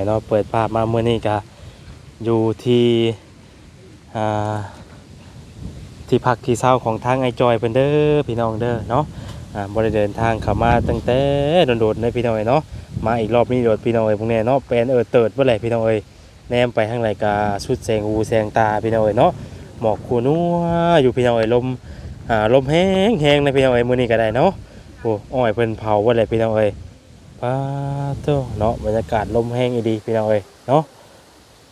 องเนาะเปิดภาพมาเมื่อนี้ก็อยู่ที่อ่าที่พักที่เศร้าของทางไอจอยเพิ่นเด้อพี่น้องเด้อเนาะอ่าบ่ได้เดินทางเข้ามาตั้งแต่โดดๆเลยพี่น้องเนาะมาอีกรอบนี้โดดพี่น้องเอ้ยพวกนี้เนาะเป็นเออเติดเมื่อไหร่พี่น้องเอ้ยแนมไปทางไหนก็สุดแสงหูแสงตาพี่น้องเอ้ยเนาะหมอกคูนัวอยู่พี่น้องเอ้ยลมอ่าลมแห้งแห้งๆนพี่น้องเอ้ยมื้อนี้ก็ได้เนาะโอ้อ้อยเพิ่นเผาว่าไรพี่น้องเอ้ย ปาโตเนาะบรรยากาศลมแห้งอีดีพี่น้องเอ้ยเนาะ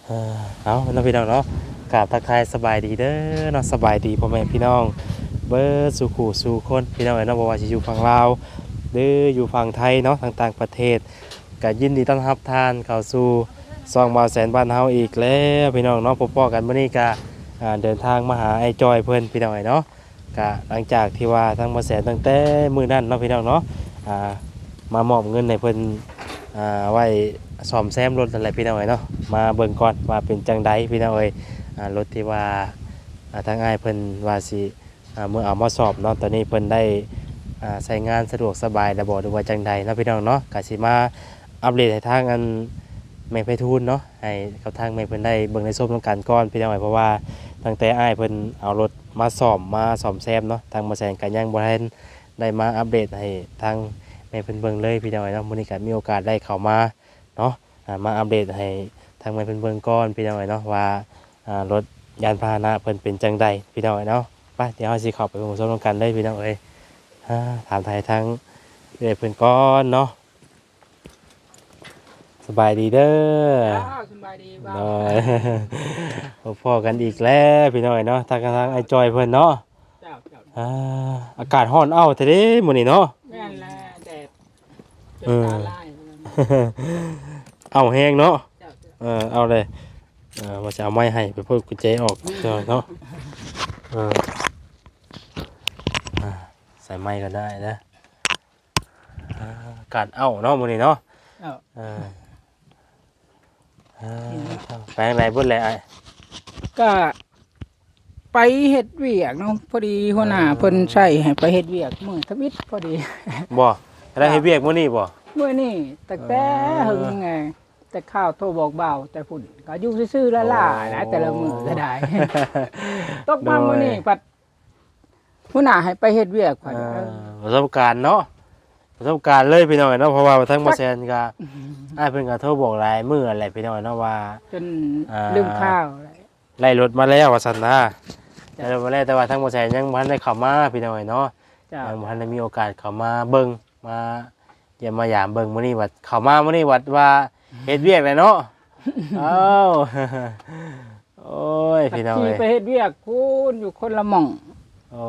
เอ่อเอาเนาะพี่น้องเนาะกราบทักทายสบายดีเด้อเนาะสบายดีพ่อแม่พี่น้อง เบิร์สู่ขู่สู่คนพี่น้องเอ้ยเนาะบ่ว่าสิอยู่ฝั่งลาวหรืออยู่ฝั่งไทยเนาะต่างประเทศก็ยินดีต้อนรับท่านเข้าสู่ซองบาวแสนบ้านเฮาอีกแล้วพี่น้องเนาะพบๆกันมื้อนี้ก็เดินทางมาหาไอ้จอยเพิ่นพี่น้องเอ้ยเนาะก็หลังจากที่ว่าทางบาวแสนตั้งแต่มื้อนั้นเนาะพี่น้องเนาะอ่า มามอบเงินให้เพิ่นอ่าไว้ซ่อมแซมรถอะไรพี่น้องเอ้ยเนาะมาเบิ่งก่อนว่าเป็นจังใดพี่น้องเอ้ยอ่ารถที่ว่าอ่าทางอ้ายเพิ่นว่าสิอ่าเมื่อเอามาสอบเนาะตอนนี้เพิ่นได้อ่าใช้งานสะดวกสบายระบบหรือว่าจังใดเนาะพี่น้องเนาะก็สิมาอัปเดตให้ทางอันแม่ไพฑูรย์เนาะให้กับทางแม่เพิ่นได้เบิ่งในส้มต้องการก่อนพี่น้องเอ้ยเพราะว่าตั้งแต่อ้ายเพิ่นเอารถมาซ่อมมาซ่อมแซมเนาะทางบ่แซนก็ยังบ่ทันได้มาอัปเดตให้ทาง แม่เพิ่นเบิ่งเลยพี่น้องเนาะมื้อนี้ก็มีโอกาสได้เข้ามาเนาะอ่ามาอัปเดตให้ทางแม่เพิ่นเบิ่งก่อนพี่น้องเนาะว่าอ่ารถยานพาหนะเพิ่นเป็นจังใดพี่น้องเนาะไปเดี๋ยวเราสิเข้าไปเบิ่งชมกันเลยพี่น้องเอ้ยอ่าถามไทยทั้งเอ้ยเพิ่นก่อนเนาะสบายดีเด้ออ้าวสบายดีบ้าน้อยพอกันอีกแล้วพี่น้องเนาะทางทางไอ้จอยเพิ่นเนาะเจ้าเจ้าอ่าอากาศร้อนเอ้าแท้เด้มื้อนี้เนาะแม่นแลแดด จเอนอตาลายเอาแห้งเนาะเจ้าเจ้าเออเอาเลยเออว่าจะเอาไม้ให้ไปเพิ่มกุญแจออกเนาะเนาะเอออ่าใส่ไม้ก็ได้นะอ่าอากาศเอ้าเนาะมื้อนี้เนาะเจ้าเออเออแปลงไรเบิ่แหละไอ้ก็ไปเฮ็ดเวียกเนาะพอดีหัวหน้าเพิ่นใช้ให้ไปเฮ็ดเวียกมื้อทวิตพอดีบ่ ได้ให้เวียกมื้อนี้บ่มื้อนี้ตั้งแต่อ๋อหึงไง แต่ข้าวโทรบอกเบาแต่พุ่นก็อยู่ซื่อๆละล่านะแต่ละมื้อก็ได้ ตกมามื้อนี้ปัดหัวหน้าให้ไปเฮ็ดเวียกพัดเออประสบการณ์เนาะประสบการณ์เลยพี่น้องเนาะเพราะว่าทั้งบ่แซนก็อ้ายเพิ่นก็โทรบอกหลายมื้ออะไรพี่น้องเนาะว่า จนอ่า ลืมข้าวอะไรไล่รถมาแล้วว่าซั่นนะจ้ะไล่รถมาแล้วแต่ว่าทั้งบ่แซนยังบ่ทันได้เข้ามาพี่น้องเนาะเจ้ายังบ่ทันได้มีโอกาสเข้ามาเบิ่ง มาเยี่ยมมายามเบิ่งมื้อนี้วัดเข้ามามื้อนี้วัดว่าเฮ็ดเวียกเลยเนาะเอ้าโอ้ยพี่น้องขี่เอ้ยไปเฮ็ดเวียกพูนอยู่คนละหม่องโอ้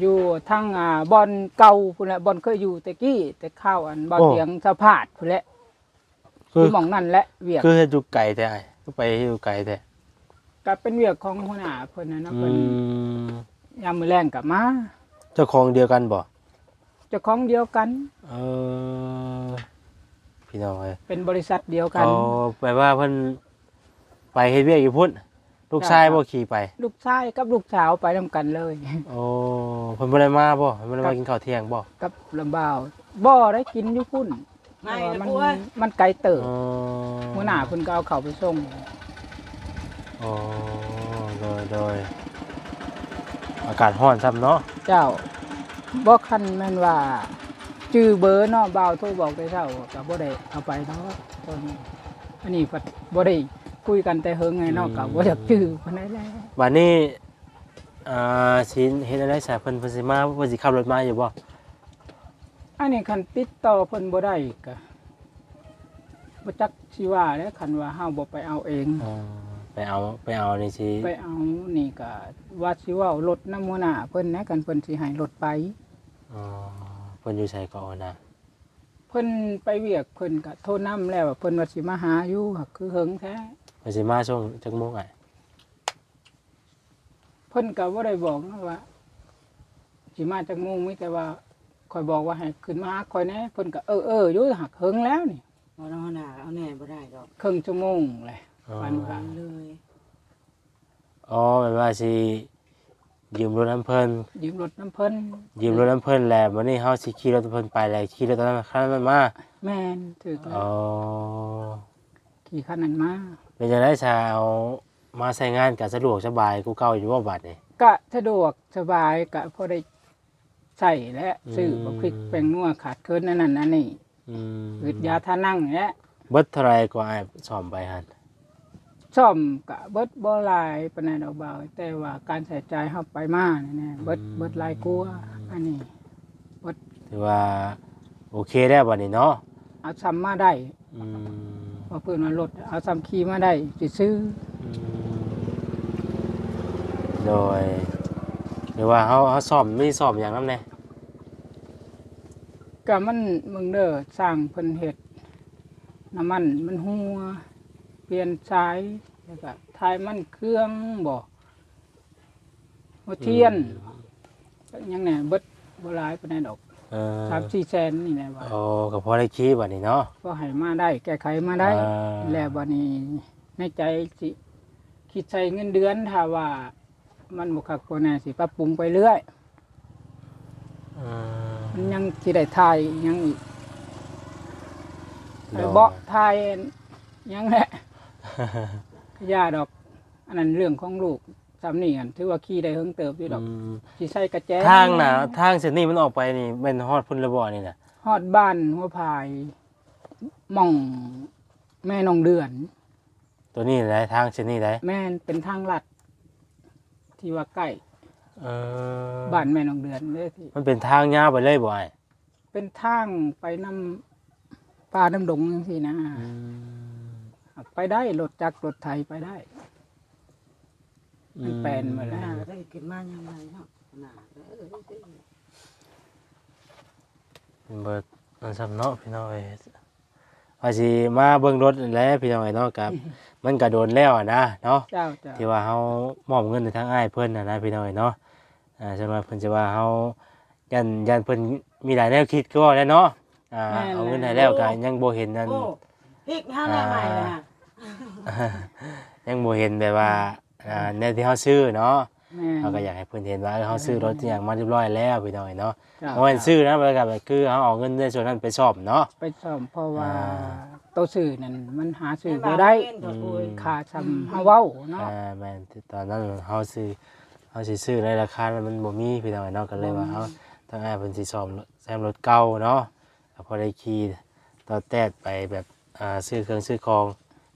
อยู่ทั้งอ่าบอนเก่าพุ่นแหละบอนเคยอยู่แต่กี้แต่ข้าวอันบอนเสียงสะพาดพุ่นแหละคืออยู่หม่องนั่นแหละเวียกคือเฮ็ดอยู่ไกลแต่อ้ายคือไปอยู่ไกลแต่ก็เป็นเวียกของหัวหน้าเพิ่นน่ะเนาะอืเพิ่นมยามมื้อแรงกลับมา เจ้าของเดียวกันบ่ เจ้าของเดียวกัน เออพี่น้องเอ้ยเป็นบริษัทเดียวกันเขาแปลว่าเพิ่นไปเฮ็ดเวียกอยู่พุ่นลูกชายบ่ขี่ไปลูกชายกับลูกสาวไปนํกันเลย โอ้เพิ่นบ่ได้มาบ่เพิ่นบ่ได้มากินข้าวเที่ยงบ่กับลำบ่าวบ่ได้กินอยู่พุ่นไม่เพราะว่ามันนะพวกมันไกลเติบอ๋อหัวหน้าเพิ่นก็เอาเข้าไปส่งอ๋อโดยโดยอากาศร้อนซ้ำเนาะ เจ้า บ่คันแม่นว่าจื้อเบอร์เนาะบ่าวโทรบอกแต่เช้าก็บ่ได้เอาไปเนาะตอนนี้อันนี้ก็บ่ได้คุยกันแต่เฮิงไงเนาะก็บ่อยากจื้อปานใดแหละบัดนี้อ่าสิเฮ็ดอะไรซะเพิ่นเพิ่นสิมาเพิ่นสิขับรถมาอยู่บ่อันนี้คันติดต่อเพิ่นบ่ได้ก็บ่จักสิว่าเด้คันว่าเฮาบ่ไปเอาเอง อ๋อไปเอาไปเอานี่สิไปเอานี่ก็ว่าสิเว้ารถนำหัวหน้าเพิ่นนะกันเพิ่นสิให้รถไป อ๋อเพิ่นอยู่ไสก็เอานะเพิ่นไปเวียกเพิ่นก็โทรนํแล้วว่าเพิ่นว่าสิมาหาอยู่ก็คือเฮิงแท้เพิ่นสิมาช่วงจักโมงอะเพิ่นก็บ่ได้บอกนะว่าสิมาจากโมงมีแต่ว่าคอยบอกว่าให้ขึ้นมาหาคอยแหน่เพิ่นก็เออเอออยู่หักเฮิงแล้วนี่บ่ต้องหนาเอาแน่บ่ได้ดอกครึ่งชั่วโมงเลยอ๋อวันว่าเลย อ๋อแปลว่าสิ ยืมรถน้ำเพิ่นยืมรถน้ำเพิ่นยืมรถน้ำเพิ่นแล้ววันนี้เฮาสิขี่รถน้ำเพิ่นไปแล้วขี่รถตอนนั้นคันนั้นมาแม่นถือแล้อ๋วอขี่คันนั้นมาเป็นจังได๋ซาเอามาใช้งานก็สะดวกสบายกูเก่าอยู่บ่บัดนี่ก็สะดวกสบายก็พอได้ใส่และซื้ออืมบะพริกแป้งนัวขาดเคินนั่นนั่นอันนี่อืมอืดยาทานั่งและเบิดเท่าไหรก็อ้ายซ่อมไปหั่น ซ่อมกะเบิดบ่หลายปานใดดอกเบาแต่ว่าการใส่ใจเฮาไปมานี่แน่เบิดเบิดหลายกลัวาอันนี้ถือว่าโอเคแล้วบัดนี้เนาะเอาซ้ำมาได้อืมว่าเพิ่นว่ารถเอาซ้ำขี่มาได้สิซื้ออืมโดยหรือว่าเฮาเฮาซ่อมมีซ่อมหยังนำแน่ก็มันมึงเด้อสร้างเพิ่นเฮ็ดน้ำมันมันหัวเปลี่ยนสายแล้วก็ทายมันเครื่องบ่หัวเทียนยังไงเบิดบ่หลายปานใดดอกเออ3-4แสนนี่แหละว่าโอ้ก็พอได้ขี่บัดนี้เนาะ ก็ให้มาได้ แก้ไขมาได้ อ่า แล้วบัดนี้ในใจสิคิดใช้เงินเดือนถ้าว่า มันบ่คักบ่แน่สิปรับปรุงไปเรื่อย อืมมันยังสิได้ทายอีกยังอีกโดไอ้ยเบาะทายยังแหละ ย่าดอก อันนั้นเรื่องของลูกสำนี่กันถือว่าขี่ได้เฮิงเติบอยู่ดอกอืมสิใส่กระแจทางน่ะทางเส้นนี้มันออกไปนี่แม่นฮอดพุ่นระบ่นี่น่ะฮอดบ้านหัวพายหม่องแม่นองเดือน ตัวนี้ได้ทางเส้นนี้ได้แม่นเป็นทางลัด ที่ว่าใกล้เออบ้านแม่นองเดือนเลยที่มันเป็นทางยาวไปเลยบ่อ้ายเป็นทางไปนำป่าน้ำดงจังซี่นะอืม ไปได้รถจักรรถไถไปได้มันแปลนหมดหแล้น้าวได้ขึ้นมายังไงเนาะหน้าเด้อเบิดมันสำเนาะพี่น้องเอ้ยว่าสิมาเบิ่งรถนั่นแหละพี่น้องเอ้ยเนาะกับ มันก็โดนแล้วอะนะเนาะ เจ้าเจ้าที่ว่าเฮามอบเงินให้ทางอ้ายเพิ่นน่ะนะพี่น้องเอ้ยเนาะ อ่าสำหรับเพิ่นจะว่าเฮายันยันเพิ่นมีหลายแนวคิดก็ว่าแล้วเนาะ อ่าเอาเงินให้แล้วก็ยังบ่เห็นนั่น โอ้พริกห้าหน้าใหม่นะ ยังบ่เห็นแบบว่าอ่าในที่เฮาซื้อเนาะแม่เราก็อยากให้เพิ่นเห็นว่าเออเฮาซื้อรถที่อย่างมาเรียบร้อยแล้วพี่น้องเอ้ยเนาะเจ้าบ่แม่นซื้อนะแบบแบบคือเฮาเอาเงินในส่วนนั้นไปซ่อมเนาะ ไปซ่อมเพราะว่าอ่า ตัวสื่อนั่นมันหาสื่อบ่ได้อืมค่าซ้ำเฮาเว้าเนาะ อ่าแม่นตอนนั้นเฮาซื้อเฮาสิซื้อในราคานั้นมันบ่มีพี่น้องเอ้ยเนาะก็เลยว่าเฮาทางอ้ายเพิ่นสิซ่อมรถแซมรถเก่าเนาะก็พอได้ขี่ต่อแตดไปแบบอ่าซื้อเครื่องซื้อของ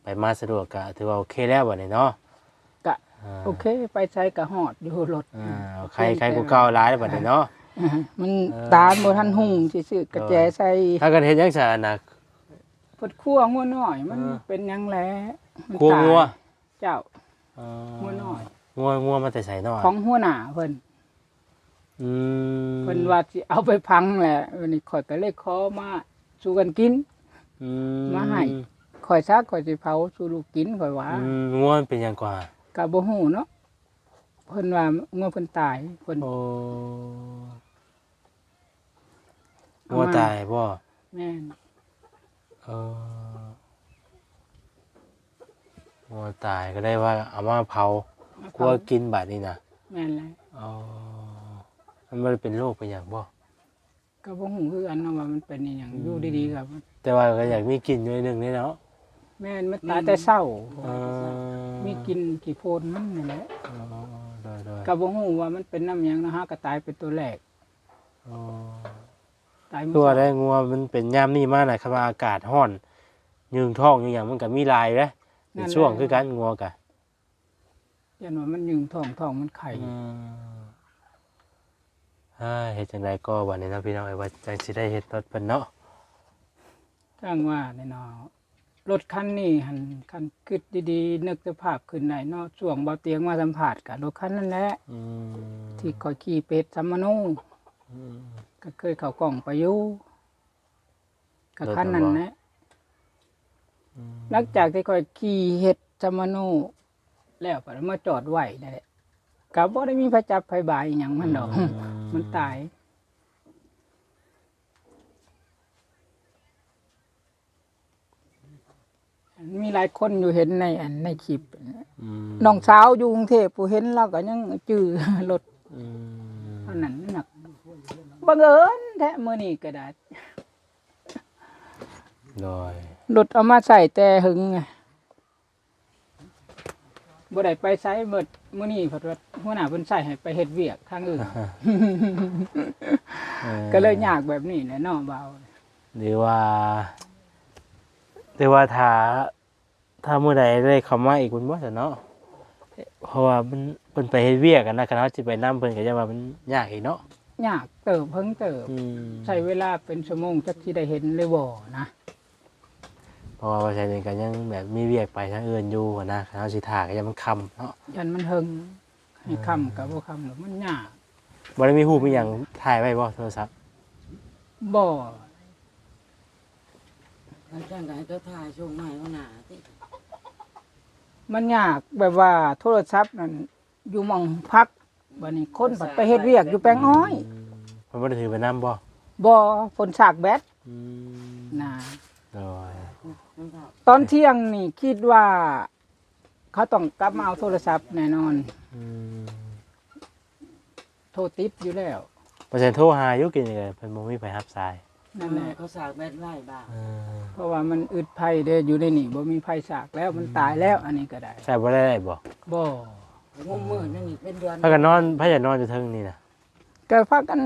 ไปมาสะดวกก็ถือว่าโอเคแล้วบัดนี้เนาะก็อ่าโอเค ไปใช้ก็ฮอดอยู่รถอ่าใครใครกูเก่าหลายบัดนี้เนาะอ่ามันเออตาลบ่ทันหุ่งสิซื้อกระแจใส่ถ้ากันเฮ็ดจังซั่นน่ะพดคั่วงัวน้อย มันเออเป็นหยังแลมันครัวตายงัวเจ้าอ๋องัวน้อยงัวงัวมาแต่ไสเนาะของหัวหน้าเพิ่นอืมเพิ่นว่าสิเอาไปพังแหละวันนี้ข่อยก็เลยขอมาสู่กันกินอืมาให้ ข่อยซักข่อยสิเผาสู่ลูกกินข่อยว่าอืมงัวมันเป็นหยังกว่าก็บ่ฮู้เนาะเพิ่นว่างัวเพิ่นตายเพิ่นโอ้เอางัวมาตายบ่แม่นเอองัวตายก็ได้ว่าเอามาเผามากลัวกินบาดนี้น่ะแม่นแล้วอ๋อมันบ่ได้เป็นโรคเป็นหยังบ่ก็บ่ฮู้คือกันเนาะว่ามันเป็นอหยังอยู่ดีๆครับแต่ว่าก็อยากมีกินด้วยหนึงนี่เนาะ แม่นมันตายแต่เช้า เออมีกินกี่โพนมันนั่นแหละอ๋อได้ได้ก็บ่ฮู้ว่ามันเป็นน้ำหยังนะฮะก็ตายเป็นตัวแรกอ๋อตายมื้ตัวอได้เช้างัวมันเป็นยามนี้มากน่ะครับว่าอากาศร้อนยืงท้องอยู่หยังมันก็มีลายเด้เป็นช่วงคือกันงัวกะยันว่ามันยืงท้องท้องมันไข่อืมเฮ้ยเฮ็ดจังไดก็วันนี้เนาะพี่น้องเอ้ยว่าจังสิได้เฮ็ดรถเพิ่นเนาะจ้างว่าแน่นอน รถคันนี้หันคันคิดดีๆ นึกสภาพขึ้นได้เนาะช่วงเบาเตียงมาสัมผัสกับรถคันนั่นแหละอืมที่คอยขี่เป็ดสัมมโนอืมก็เคยเข้ากล่องไปอยู่กับคันนั้นแหละอืมหลังจากที่คอยขี่เฮ็ดสัมมโนแล้วก็มาจอดไว้นั่นแหละก็บ่ได้มีพระจับไผบายอหยังมันดอก มันตาย มีหลายคนอยู่เห็นในอันในคลิปอืมน้องสาวอยู่กรุงเทพผู้เห็นเราก็ยังจื้อรถอืมเท่านั้นหนักบังเอิญแท้มื้อนี้ก็ได้โดยรถเอามาใส่แต่หึงไงบ่ได้ไปใช้หมดมื้อนี้เพราะว่าหัวหน้าเพิ่นใช้ให้ไปเฮ็ดเวียกทางอื่นออก็เลยยากแบบนี้แหละเนาะเบาหรือว่าหรือว่าถ้า ถ้ามื้อใดได้เข้ามาอีกมันบ่ซะเนาะเพราะว่ามันเพิ่นไปเฮ็ดเวียกกันนะคันเฮาสิไปนํเพิ่นก็จะว่ามันยากอีกเนาะยากเติบเพิ่งเติบ อืมใช้เวลาเป็นชั่วโมงจักสิได้เห็นเลยบ่นะเพราะว่าว่าใช้นี่ก็ยังแบบมีเวียกไปทางอื่นอยู่อะนะคันเฮาสิถ่าก็ยังมันค่ำเนาะยันมันหึงให้คำกับบ่คำหรอกมันยากบ่ได้มีรูปมีหยังถ่ายไว้บ่โทรศัพท์บ่แล้วจังไดเจ้าทายช่วงใหม่ว่าหนาติ มันยากแบบว่าโทรศัพท์นั่นอยู่หมองพักบัดนี้คนบัดไปเฮ็ดเวียกอยู่แปลงอ้อยอืมเพิ่นบ่ได้ถือไปนํบ่บ่ฝนสากแบตอืมนะโดยมันก็ตอนเที่ยงนี่คิดว่า เขาต้องกลับมาเอาโทรศัพท์แน่นอน อืมโทรติดอยู่แล้วเปอร์เซ็นต์โทรหาอยู่กินยังไงเพิ่นบ่มีไผรับสาย นั่นแหละเขาสากแบดไล่บ้างเออเพราะว่ามันอึดภัยเด้อยู่ในนี่บ่มีภัยสากแล้วมันตายแล้วอันนี้ก็ได้ใช่บ่ได้ได้บ่บ่งมมือนั่นนี่เป็นเดือนพากันนอนพากันนอนอยู่เทิงนี่น่ะก็พากัน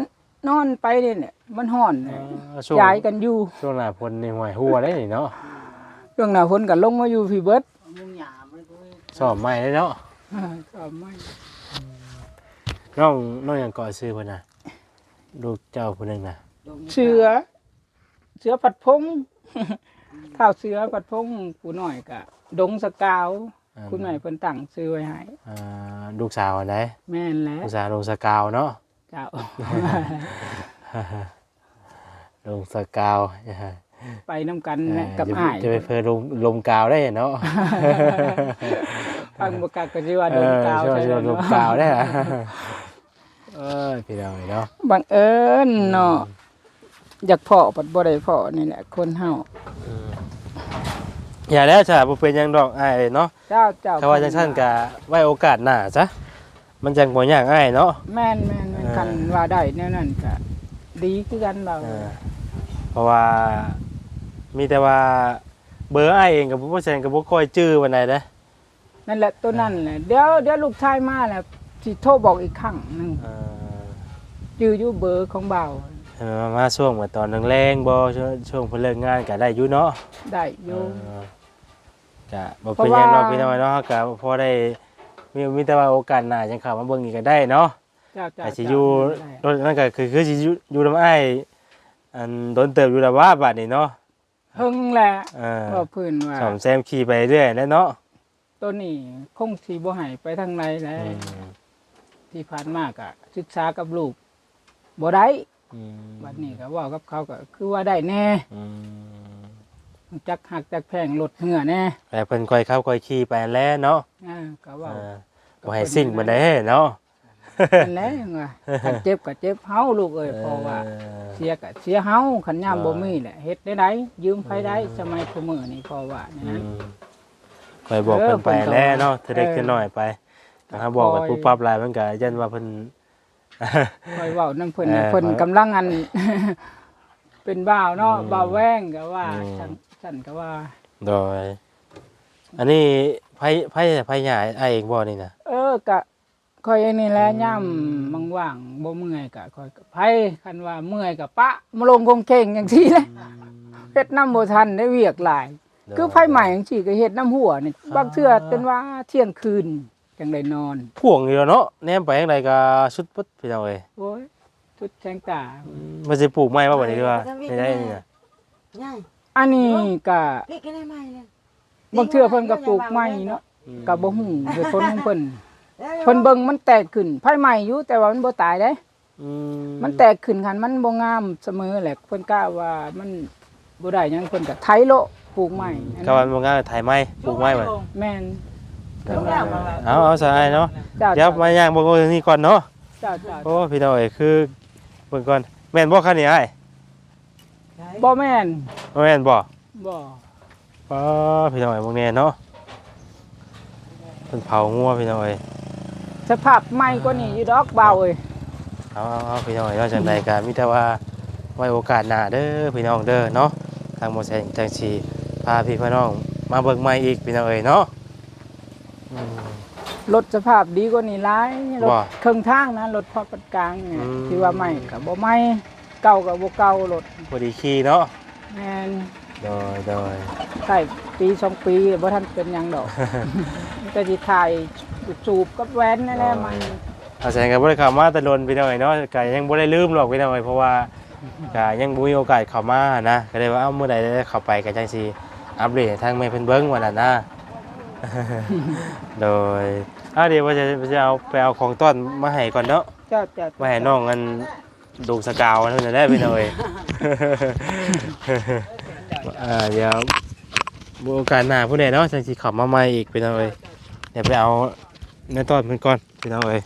นอนไปนี่แหละมันฮ้อนเลยช่วงย้ายกันอยู่ช่วงหน้าฝนนี่ห่วยหัวได้นี่เนาะช่วงหน้าฝนก็ลงมาอยู่พี่เบิดมุงหยามันก็สอบใหม่ได้เนาะก็ไม่น้องน้องหยังก่อซื้อเพิ่นน่ะลูกเจ้าผู้หนึงน่ะเสือ เสือผัดพงข้าวเสือผัดพงผู้น้อยก็ดงสกาวอืมคุณแม่เพิ่นตั้งซื้อไว้ให้อ่าลูกสาวอันใดแม่นแหล้วลูกสาวลงสกาวเนาะ เจ้า ลงสกาวไปน้ำกันแหละเอ่อกับจะอ้ายจะไปเพิ่นลงลมกาวได้เนาะฟังบ่กักก็สิว่าดงกาวเออใช่ช่วยไหมลมกาวได้เหรอเออพี่น้องเนาะ บังเอิญเนาะ อยากเพาะปัดบ่ได้เพาะนี่แหละคนเฮาอย่าแล้วจ้ะบ่เป็นหยังดอกอ้ายเนาะเจ้าเจ้าถ้าว่าจังซั่นก็ไว้โอกาสหน้าจ้ะมันจังบ่ยากอ้ายเนาะแม่นแม่นแม่นเออคันว่าได้แนวนั้นก็ดีคือกันเราเออเพราะว่ามีแต่ว่าเบอร์อ้ายเองก็บ่แซนก็บ่ค่อยจื้อปานใดเด้อนั่นแหละตัวนั้นแหละเดี๋ยวเดี๋ยวลูกชายมาแล้วสิโทรบอกอีกครั้งหนึงเออ จื้ออยู่เบอร์ของเบาให้ มันมาช่วงเหมือนตอนแรงๆบ่ช่วงช่วงเพิ่นเลิกงานก็ได้อยู่เนาะได้อยู่ เออก็บ่เป็นหยังดอกพี่น้อยเนาะก็พอได้มีมีแต่ว่าโอกาสหน้าจังเข้ามาเบิ่งอีกก็ได้เนาะเจ้าเจ้าอาจสิเจ้าอยู่ได้รถนั่นก็คือคือสิอยู่อยู่นำอ้ายอันโดนเติบอยู่แล้วว่าบัดนี้เนาะเฮิงแหละเออว่าเพื้นว่า ซ่อมแซมขี่ไปเรื่อยแหล้วเนาะตัวนี้คงสีบ่ใหายไปทางไหนแล้อืวมที่ผ่านมากอะศึกษากับลูกบ่ได้ อืมบัดนี้ก็เว่ากับเขาก็คือว่าได้แน่อืมจักหักจักแพงลดเหงื่อแน่แต่เพิ่นค่อยเข้าค่อยขี่ไปแล้วเนาะอ่าก็เว่าเออบ่ให้สิ่งบันไดเนาะนั่นแหละว่าคันเจ็บก็เจ็บเฮาลูกเอ้ยเพราะว่าเออเสียก็เสียเฮาคันยามว่าบ่มีแหละเฮ็ดได้ไดยืมไผได้สมัยคุมื้อนี้เพราะว่านี่อืนะมค่อยบอกเพิ่นไปแล้วเนาะเทเด็กเออเทน้อยไปถ้าบอกกับผู้ปรับหลายมันก็ยันว่าเพิ่น คอยเว้านำเพิ่นเออเพิ่นกำลังอัน เป็นบ่าวเนาะอืมบ่าวแว้งก็ว่าอืม ฉันฉันก็ว่า โดย อันนี้ไผไผไผหยาไอ้เองบ่นี่นะเออก็คอยอันนี้แหละอืมย่ำว่างๆบ่เมื่อยก็คอยก็ไผคันว่าเมื่อยก็ปะมาลงคงเก่งจังซี่แหละเฮ็ดน้ำบ่ทันได้เวียกหลายคือไผใหม่จังซี่ก็เฮ็ดน้ำหัวนี่บางเทื่อจนว่าเที่ยงคืน จังได้นอนพ่วงอยู่แล้วเนาะแนมไปจังไดก็สุดปึ๊ดพี่น้องเอ้ยโอ้ยทุดแสงตา มันสิปลูกไม้บ่บัดนี้ดีว่าไม่ได้นี่น่ะง่ายอันนี้ก็พี่กินได้ไหมเนี่ยบางเทื่อเพิ่นก็ปลูกใหม่เนาะก็บ่ฮู้เหตุผลของเพิ่นเอ้ยเพิ่นเบิ่งมันแตกขึ้นไผใหม่อยู่แต่ว่ามันบ่ตายเด้อืมันแตกขึ้นคันมันบ่งามเสมอแหละเพิ่นกล้าว่ามันบ่ได้หยังเพิ่นก็ไถโละปลูกใหม่อันก็นั้นวันบ่งานถ่ายไม้ปลูกไม้ไว้แม่น เอาเอาซะไอ้เนาะเจ้าเดี๋ยวมาย่างบ่ก็นี่ก่อนเนาะเจ้าเจ้าโอ้พี่น้องเอ้ยคือเบิ่งก่อนแม่นบ่คันนี้อ้ายบ่แม่นบ่แม่นบ่บ่ป้าพี่น้องเอ้ยพวกนี้เนาะเป็นเผางัวพี่น้องเอ้ยสภาพใหม่กว่านี้อยู่ดอกเบาเอ้ยเอาเอาเอาพี่น้องเนาะจังใดก็มีแต่ว่าไว้โอกาสหน้าเด้อพี่น้องเด้อเนาะทางหมอแสงจังสีพาพี่พี่น้องมาเบิ่งใหม่อีกพี่น้องเอ้ยเนาะอืม รถสภาพดีกว่านี้หลายรถว่าเครื่องทางนะรถพอปานกลางเนี่ยอืม ที่ว่าใหม่ก็บ่ใหม่เก่าก็บ่เก่ารถพอดีขี่เนาะแม่นโดยโดยใช่ปีสองปีบ่ทันเป็นหยังดอกมันก็สิถ่ายสูบกับแว้นนั่นแหละมันอาแสงก็บ่ได้เข้ามาแต่ลนพี่น้องเอ้ยเนาะก็ยังบ่ได้ลืมหรอกพี่น้องเอ้ยเพราะว่าก็ยังบ่มีโอกาสเข้ามานะก็เลยว่าเอ้ามื้อใดได้เข้าไปก็จังสิอัปเดตให้ทางแม่เพิ่นเบิ่งว่านั่นนะ โดย อะเดี๋ยวว่าจะจะเอาไปเอาของต้อนมาให้ก่อนเนาะเจ้าจ้ามาให้น้องกันดูสกาวเท่านั้นได้พี่น้องเอ้ยอ่าเดี๋ยวบ่โอกาสหน้าผู้ใดเนาะจังสิเขับมาใหม่อีกพี่น้องเอ้ยเดี๋ยวไปเอาในต้อนเพิ่นก่อนพี่น้องเอ้ย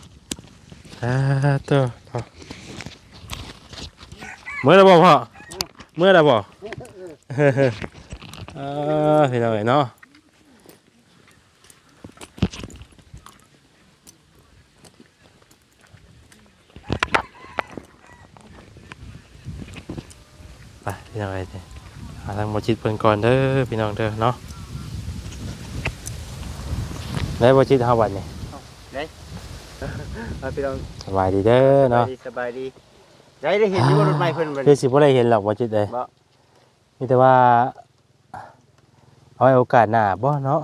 อ่าตัวเอาเมื่อไรบ่พ่อเมื่อไรบ่ เออพี่น้องเอ้ยเนาะ พี่น้องเอ้ยหาทางบ่จิตเพิ่นก่อนเด้อพี่น้องเด้อเนาะได้บ่จิตเฮาบัดนี่เอาพี่น้องสบายดีเด้อสบาเนาะยดีสบายดีได้ได้เห็นอยู่ว่ารถไฟเพิ่นบ่คือสิบ่ได้เห็นหรอกบ่จิตเอ้ยบ่ มีแต่ว่าเอาไว้โอกาสหน้าบ่เนาะ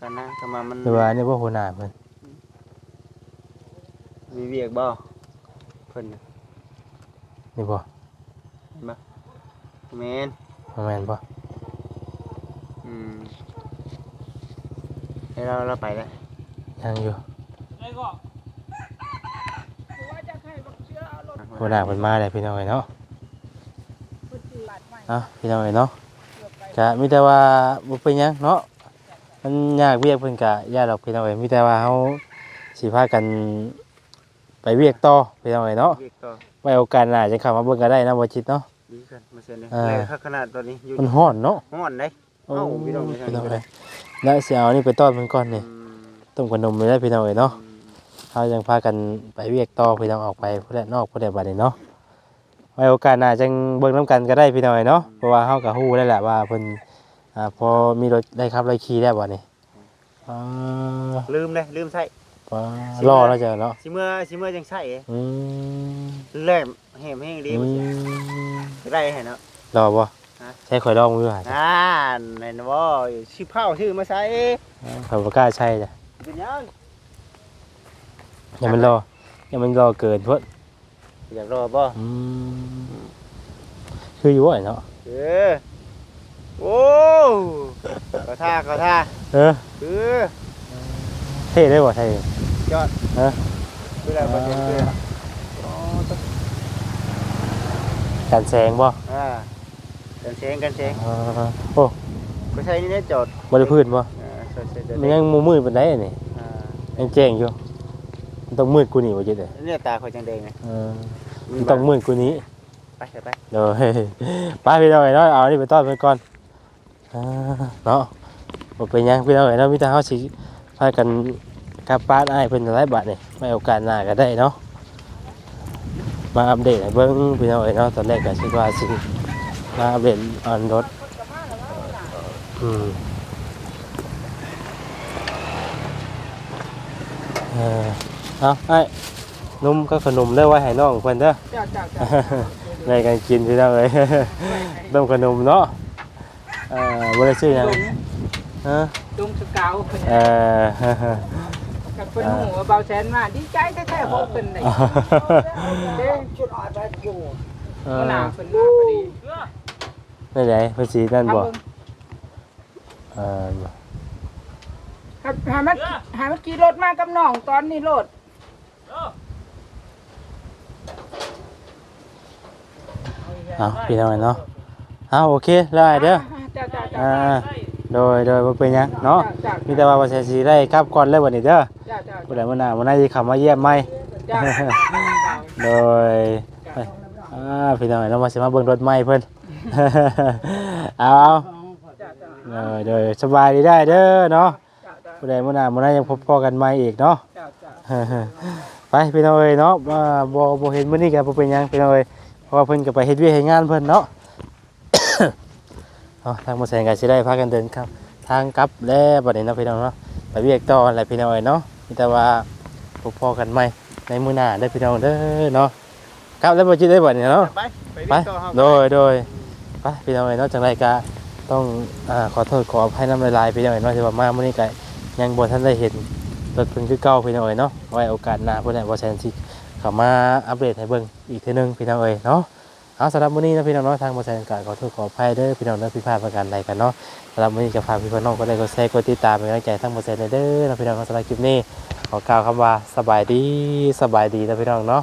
กันนะก็มามันหรือว่านี่บ่หัวหน้าเพิ่นมีเวียกบ่เพิ่นน่ะนี่บ่ แม่นบ่แม่นบ่อืมให้เราเราไปแล้วยังอยู่หัวหน้าเพิ่นมาแล้วพี่น้องเอ้ยเนาะเอ้าพี่น้องเอ้ยเนาะก็มีแต่ว่าบ่เป็นหยังเนาะมันยากเวียกเพิ่นก็ยากดอกพี่น้องเอ้ยมีแต่ว่าเฮาสิพากัน ไปเวียกต่อพี่น้องเอ้ยเนาะเวียกต่อไว้โอกาสหน้าจะเข้ามาเบิ่งก็ได้นะบ่จิตเนาะ ดีกันมาเซ็นเลยอ่าแรงขนาดตอนนี้อยู่มันฮ้อนเนาะฮ้อนเด้โอ้เอ้าพี่น้องไปทางพี่น้องนี้เอ้ยแล้วสิเอานี่ไปต้อนเพิ่นก่อนนี่อืมต้มขนมเลยได้พี่น้องเอ้ยเนาะอืมเขายังพากันไปเวียกต่อพี่น้องออกไปผู้ใดนอกผู้ใดบัดนี้เนาะไว้โอกาสหน้าจังเบิ่งน้ำกันก็ได้พี่น้องเอ้ยเนาะเพราะว่าเฮาก็ฮู้แล้วแหละว่าเพิ่นอ่าพอมีรถได้ขับได้ขี่แล้วบัดนี้อ่าลืมเลยลืมใส่ป้ารอแล้วจ้ะเนาะสิเมื่อสิเมื่อจังใส่อืมแรง แหมแห้งดีอืบ่สิมได้ให้เนาะรอบ่ฮะใช้ข่อยลองมือหาจ้ะอ่าแม่นบ่ชื่อเผาชื่อมาใส่ข่อยบ่กล้าใช้จ้ะเป็นหยังอย่ามันรออย่ามันรอเกินเพิ่นอยากรอบ่อืมคืออยู่ว่าเนาะเออโอ้ขอท่าขอท่าเออเออเท่ได้บ่ไทยยอดฮะคืออะไรบ่เจ็บคืออ๋อตัว การแซงบ่อ่ากันเสียงกันเสียงอ่าโอ้ก็ใช่นี่เนี่ยจอดบ่ได้พื้นบ่อ่าใส่ใส่เดี๋ยวมันยังมืดๆปานใดนี่อ่ายังแจ้งอยู่มันต้องมืดกูนี่ว่าจิตเลยเนี่ยตาคอยจังแดงไงเออมันต้องมืดกูนี้ ไปเถอะไปเดี๋ยวไปพี่น้องเอ๋ยเนาะเอาอันนี้ไปต้อนไปก่อนอ่าเนาะบ่เป็นหยังพี่น้องเอ๋ยเนาะมีแต่เฮาสิพากันกลับบ้านอ้ายเพิ่นหลายบาทนี่ไว้โอกาสหน้าก็ได้เนาะ มาอัปเดตให้เบิ่งพี่น้องเอ๋ยเนาะตอนแรกก็คิดว่าสิมาอัปเดตออนรถอืมเออเอาไอ้นุ่มก็ขนมเด้อไว้ให้น้องเพิ่นเด้อจ้าจ้าจ้าในการกินพี่น้องเอ้ยต้มขนมเนาะเอ่อบ่ได้ชื่อหยังดงฮะดงสกาวเพิ่นเอ่อกับเพิ่นหูว่าเบาแสนมาดีใจแท้ๆเพราะเพิ่นได้เด้ชุดอ่อยไปอยู่เอหัวหน้าอเพิ่นมาพอดีไม่ไหนเพิ่นสินั่นทำบ่เบิ่งเอ่อให้ให้มันให้มันขี่รถมากับน้องตอนนี้รถเอาพี่น้องเอ้ยเนาะเอาโอเคแล้วไอ้เด้อจ้าจ้าจ้าอ่า โดยโดยบ่เป็นหยังเนาะจ้ามีแต่ว่าบ่ใช่สิได้กลับก่อนเลยวันนี้เด้อจ้าจ้าผู้ใดมื้อหน้ามื้อหน้าสิเข้ามาเยี่ยมใหม่จ้าโดยไปอ่าพี่น้องเอ้ยเนาะมาสิมาเบิ่งรถใหม่เพิ่นเอาเอาจ้าจ้าเออโดยสบายดีได้เด้อเนาะจ้าจ้าผู้ใดมื้อหน้ามื้อหน้ายังพบพอกันใหม่อีกเนาะจ้าจ้าไปพี่น้องเอ้ยเนาะว่าบ่บ่เห็นมื้อนี้ก็บ่เป็นหยังพี่น้องเอ้ยเพราะว่าเพิ่นก็ไปเฮ็ดเวียกเฮ็ดงานเพิ่นเนาะ เนาะทางบ่แซงก็สิได้พากันเดินครับ ทางกลับแล้วบัดนี้เนาะพี่น้องเนาะไปเวียกต่อแหละพี่น้องเอ้ยเนาะมีแต่ว่าพบพอกันใหม่ในมื้อหน้าเด้อพี่น้องเด้อเนาะกลับแล้วบ่จิได้บัดนี้เนาะไปไปไปวิ่งต่อเฮาโดยโดยไปพี่น้องเอ้ยเนาะจังไรก็ต้องอ่าขอโทษขออภัยน้ำลายๆพี่น้องเอ้ยเนาะที่ว่ามามื้อนี้ก็ยังบ่ทันได้เห็นรถเพิ่นคือเก่าพี่น้องเอ้ยเนาะไว้โอกาสหน้าเพิ่นให้บ่แซนสิเข้ามาอัปเดตให้เบิ่งอีกเทื่อนึงพี่น้องเอ้ยเนาะ เอาสำหรับมื้อนี้นะพี่น้องเนาะทางบ่แซนก็ขอโทษขออภัยเด้อพี่น้องเด้อผิดพลาดประการใดกันเนาะสำหรับมื้อนี้จะฝากพี่น้องก็ได้ก็แชร์กดติดตามเป็นกำลังใจทั้งบ่แซนเด้อนะพี่น้องสำหรับคลิปนี้ขอกล่าวคำว่าสบายดีสบายดีนะพี่น้องเนาะ